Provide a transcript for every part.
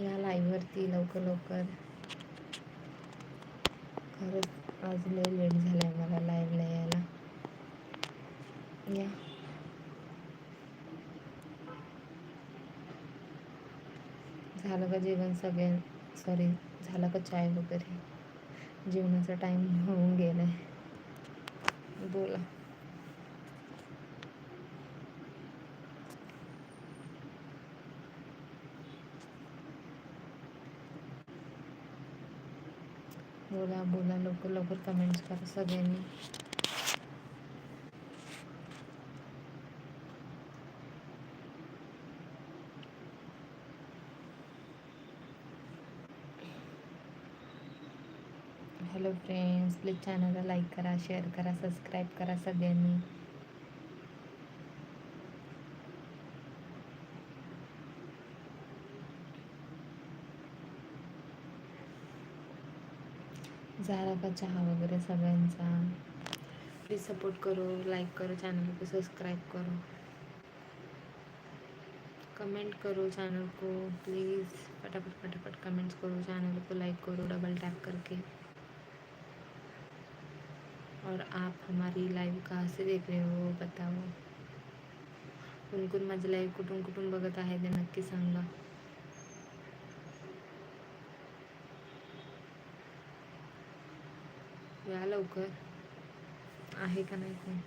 या लाईव्हवरती लवकर लवकर. खरंच आज लय लेट झालं आहे मला लाईव्हला यायला. या. झालं का जेवण सगळ्यां सॉरी झालं का चाय वगैरे? जेवणाचा टाईम होऊन गेला आहे बोला. बोला बोला लवकर लवकर कमेंट्स करा सगळ्यांनी. हॅलो फ्रेंड्स प्लीज चॅनलला लाईक करा शेअर करा सबस्क्राईब करा सगळ्यांनी. झाला का चहा वगैरे सगळ्यांचा. प्लीज सपोर्ट करो लाईक करो चॅनल को सब्सक्राइब करो. कमेंट करो चैनल को प्लीज़ फटाफट फटाफट कमेंट्स करो चैनल को लाइक करो डबल टैप करके. और आप हमारी लाइव कहाँ से देख रहे हो बताओ. कुणकुण कोण माझी लाईव्ह कुठून कुठून बघत आहे ते नक्की सांगा. या लवकर. आहे का नाही कोण?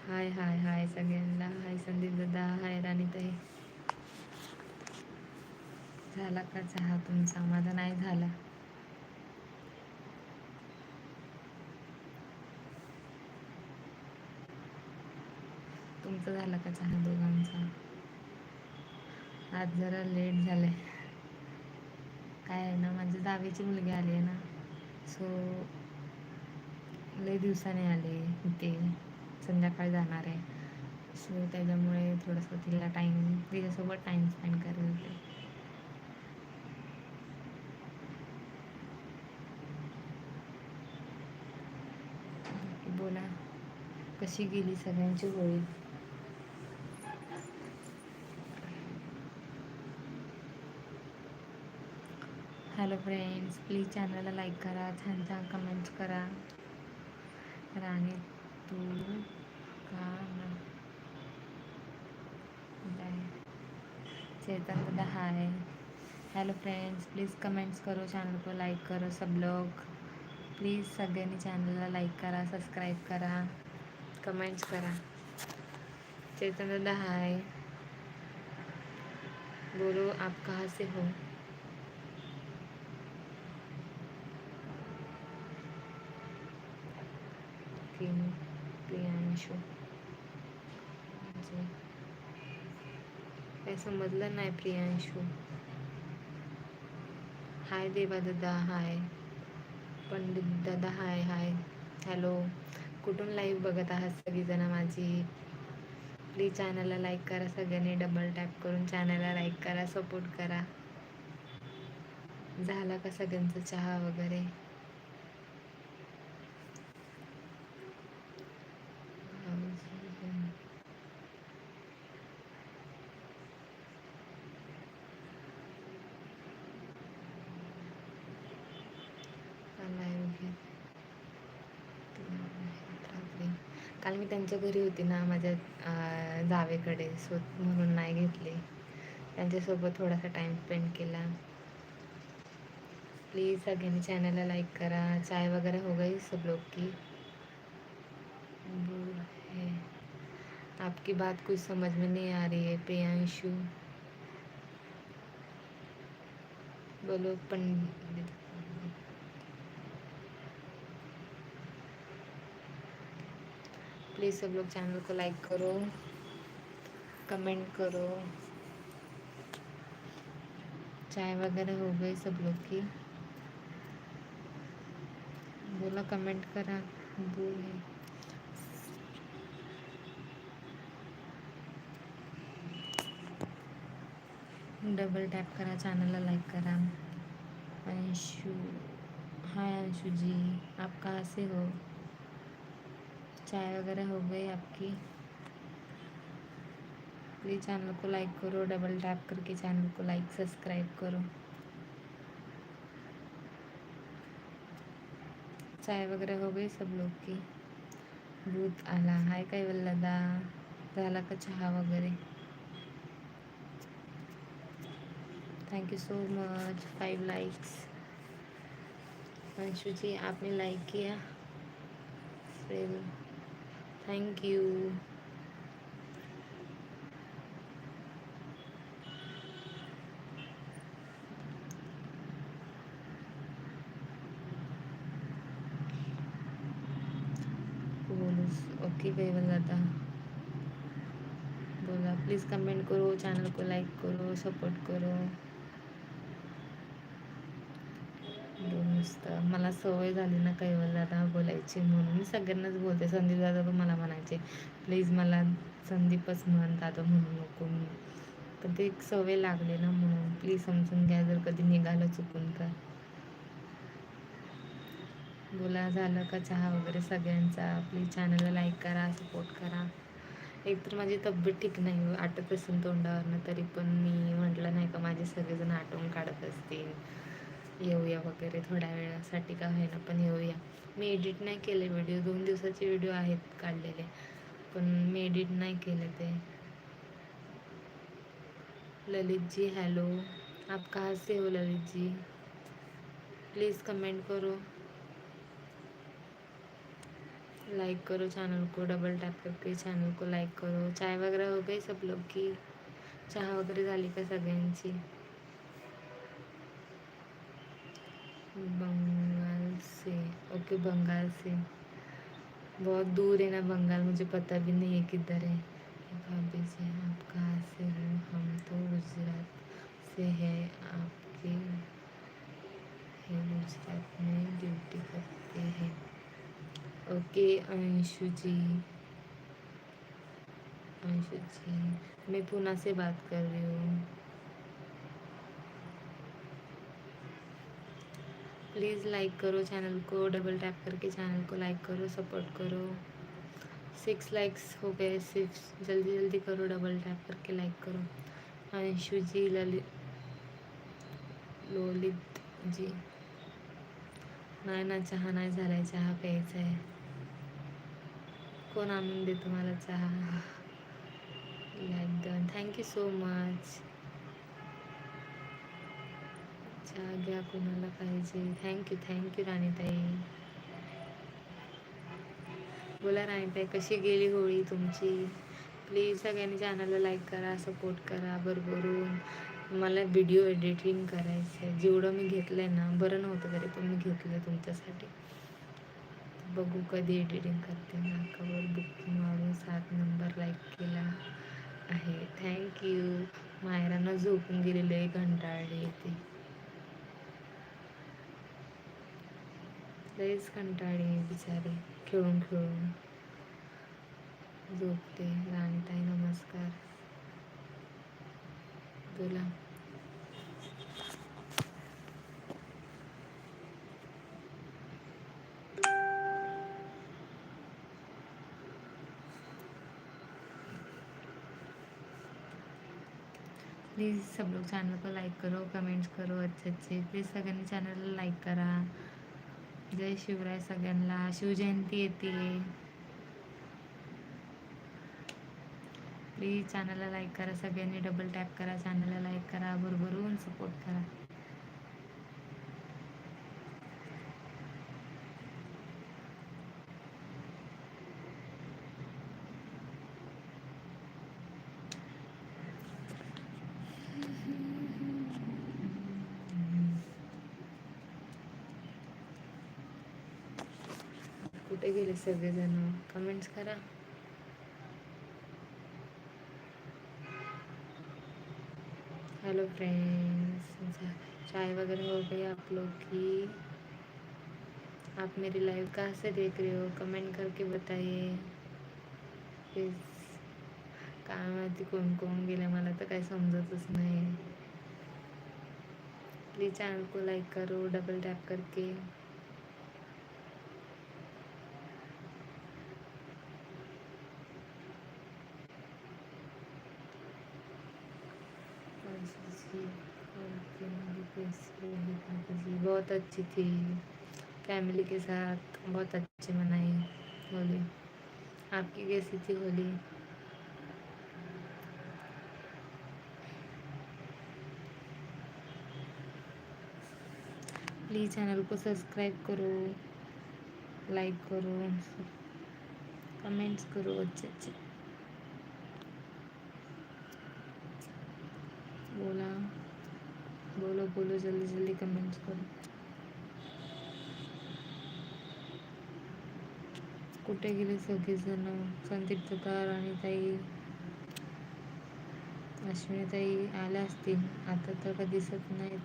हाय हाय हाय सगळ्यांना. हाय संदीप दादा हाय राणी ताई झाला का चहा? तुमचा? माझा नाही झाला. तुमचं झालं का चहा दोघांचा? आज जरा लेट झालंय. काय आहे ना माझी दहावीची मुलगी आली आहे ना. सो लय दिवसाने आले ते संध्याकाळी जाणार आहे. सो त्याच्यामुळे थोडंसं तिला टाईम तिच्यासोबत टाईम स्पेंड करेल होते. बोला. कशी गेली सगळ्यांची होळी हॅलो फ्रेंड्स प्लीज़ चॅनलला लाईक करा, छान छान कमेंट्स करा. राणी, तू का चेतन दादा hi hello friends please comments करो चैनल को लाइक करो सब लोग. प्लीज़ सगळ्यांनी चॅनलला लाईक करा सबस्क्राईब करा कमेंट्स करा. चेतन दादा हाय बोलो, आप कहाँ से हो? प्रियांशु. म्हणजे काय समजलं नाही प्रियांशू. हाय देवा दादा हाय. पंडित दादा हाय हाय. हॅलो. कुठून लाईव्ह बघत आहात सगळीजणं माझी? प्लीज चॅनलला लाईक करा सगळ्यांनी. डबल टॅप करून चॅनलला लाईक करा. सपोर्ट करा. झाला का सगळ्यांचा चहा वगैरे? काल मी त्यांच्या घरी होती ना माझ्या जावेकडे. सो म्हणून नाही घेतले. त्यांच्यासोबत थोडासा टाईम स्पेंड केला. प्लीज़ सगळ्यांनी चॅनलला लाईक करा. चाय वगैरे हो गई सब लोग की? है. आपकी बात कुछ समझ में नहीं आ रही है प्रियांशु बोलो पंडित। प्लीज़ सब लोग चैनल को लाइक करो, कमेंट करो। चाय वगैरह हो गई सब लोग की। बोला कमेंट करा बोले डबल टैप करा, चैनल लाइक करा। अंशु, हाय अंशु जी, आप कहाँ से हो? चाय वगैरह हो गई आपकी। प्लीज़ चैनल को लाइक करो डबल टैप करके चैनल को लाइक सब्सक्राइब करो। चाय वगैरह हो गई सब लोग की। भूत आला, हाय कैवल्लदा झाला का चहा वगैरे thank you so much five likes Anshu ji, आपने लाइक किया। थैंक यू ओके दादा बोला प्लीज़ कमेंट करो चैनल को लाइक करो सपोर्ट करो मस्त मला सवय झाली ना कैवल दादा बोलायची म्हणून. मी सगळ्यांनाच बोलते. संदीप दादा पण मला म्हणायचे प्लीज मला संदीपच म्हण दादा म्हणू नको मी पण ते एक सवय लागली ना म्हणून. प्लीज समजून घ्या जर कधी निघालं चुकून तर. बोला झालं का चहा वगैरे सगळ्यांचा? प्लीज चॅनलला लाईक करा सपोर्ट करा. एक तर माझी तब्येत ठीक नाही आटत असेल तोंडावरनं तरी पण मी म्हटलं नाही का माझे सगळेजण आटवून काढत असतील. येऊया वगैरे थोड्या वेळासाठी का होईना पण येऊया. मी एडिट नाही केले व्हिडिओ दोन दिवसाचे व्हिडिओ आहेत काढलेले पण मी एडिट नाही केले ते. ललित जी हॅलो आप कहाँ से हो ललित जी प्लीज़ कमेंट करो. लाइक करो चैनल को डबल टैप करके चैनल को लाइक करो. चाय वगैरह हो गई सब लोग की? चहा वगैरे झाली का सगळ्यांची? बंगाल से, ओके, बंगाल से। बहुत दूर है ना बंगाल, मुझे पता भी नहीं है किधर है। भाभी जी आप कहाँ से हो? हम तो गुजरात से है, आपके है गुजरात में ड्यूटी करते हैं। ओके, अंशु जी। अंशु जी, मैं पूना से बात कर रही हूँ। प्लीज़ लाइक करो चैनल को डबल टैप करके चैनल को लाइक करो सपोर्ट करो. सिक्स लाइक्स हो गए सिक्स जल्दी जल्दी करो डबल टैप करके लाइक करो. अंशु जी ललित लोलित जी. नाही ना चहा नाही झालाय चहा प्यायचा आहे. कोण आणून दे तुम्हाला चहा? Like done thank you so much चहा घ्या कोणाला पाहिजे? Thank you thank you Ranitai. बोला राणीताई कशी गेली होळी तुमची? प्लीज सगळ्यांनी चॅनलला लाईक करा सपोर्ट करा भरभरून. मला व्हिडिओ एडिटिंग करायचं आहे जेवढं मी घेतलं आहे ना बरं नव्हतं तरी पण मी घेतलं आहे तुमच्यासाठी. बघू कधी एडिटिंग करते नाकावर बुकिंग मारून सात नंबर लाईक केला आहे. थँक्यू मायरांना झोपून गेलेलं आहे कंटाळले ते. लईच कंटाळी बिचारी खेळून खेळून. झोपते राणीताई नमस्कार. तुला प्लीज़ सब लोग चैनल को लाइक करो कमेंट्स करो अच्छे अच्छे प्लीज़ सगळ्यांनी चॅनलला लाईक करा. जय शिवराय सगळ्यांना. शिवजयंती येते. प्लीज चॅनलला लाईक करा. सगळ्यांनी डबल टॅप करा. चॅनलला लाईक करा. भरभरून सपोर्ट करा. कुठे गेले सगळेजण कमेंट्स करा हेलो फ्रेंड्स चाय वगैरह हो गई आप लोग की आप मेरी लाइव कहाँ से देख रहे हो कमेंट करके बताइए प्लीज़ काय माहिती कोण कोण गेले मला तर काही समजतच नाही प्लीज़ चैनल को लाइक करो डबल टैप करके अच्छी और फैमिली कैसी रही आपकी बहुत अच्छी थी। फैमिली के साथ बहुत अच्छी मनाई होली। आपकी कैसी थी होली? प्लीज़ चैनल को सब्सक्राइब करो, लाइक करो, कमेंट्स करो अच्छे अच्छे बोला. बोलो बोलो जल्दी जल्दी कमेंट्स करो. कुठे गेले सगळेजण? संदीप ताई अश्विनी ताई. आल्या असतील. आता तर का दिसत नाही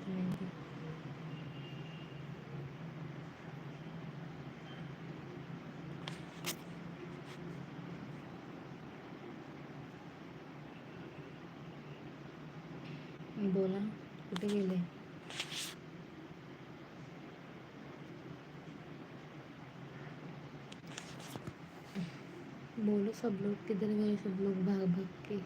बोला कुठे गेले? बोलो सब लोग किधर गए सब लोग भाग भाग के?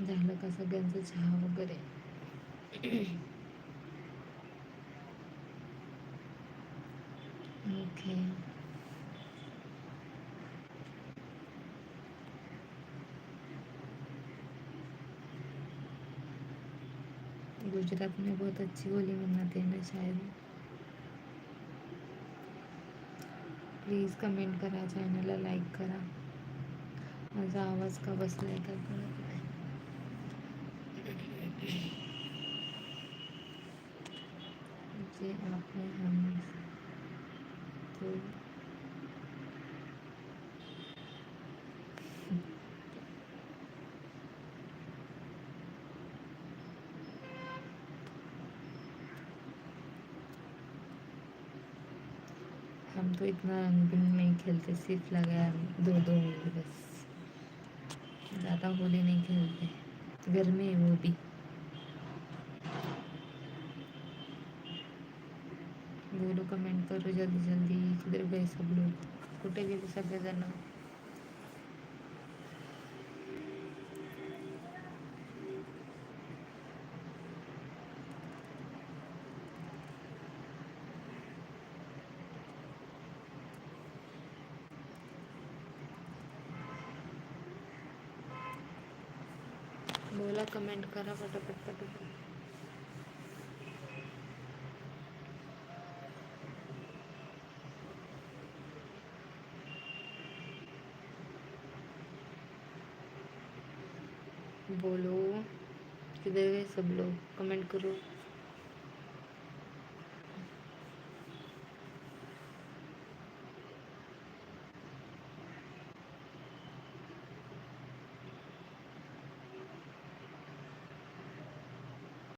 झालं का सगळ्यांचं चहा वगैरे? ओके गुजरात में बहुत अच्छी होली मनाते हैं ना शायद। प्लीज़ कमेंट करा चॅनलला लाईक करा। माझा आवाज़ का बसला आहे का कळत नाही जे, आपने हम तो हम तो इतना रंगीन नहीं खेलते सिर्फ लगाया दो दो होली बस। ज़्यादा होली नहीं खेलते घर में वो भी। बोलो कमेंट करो जल्दी जल्दी किधर गए सब लोग। कुठे गेले सगळेजण बोला कमेंट करा पटापट पटापट बोलो किधर गए सब लोग? कमेंट करो.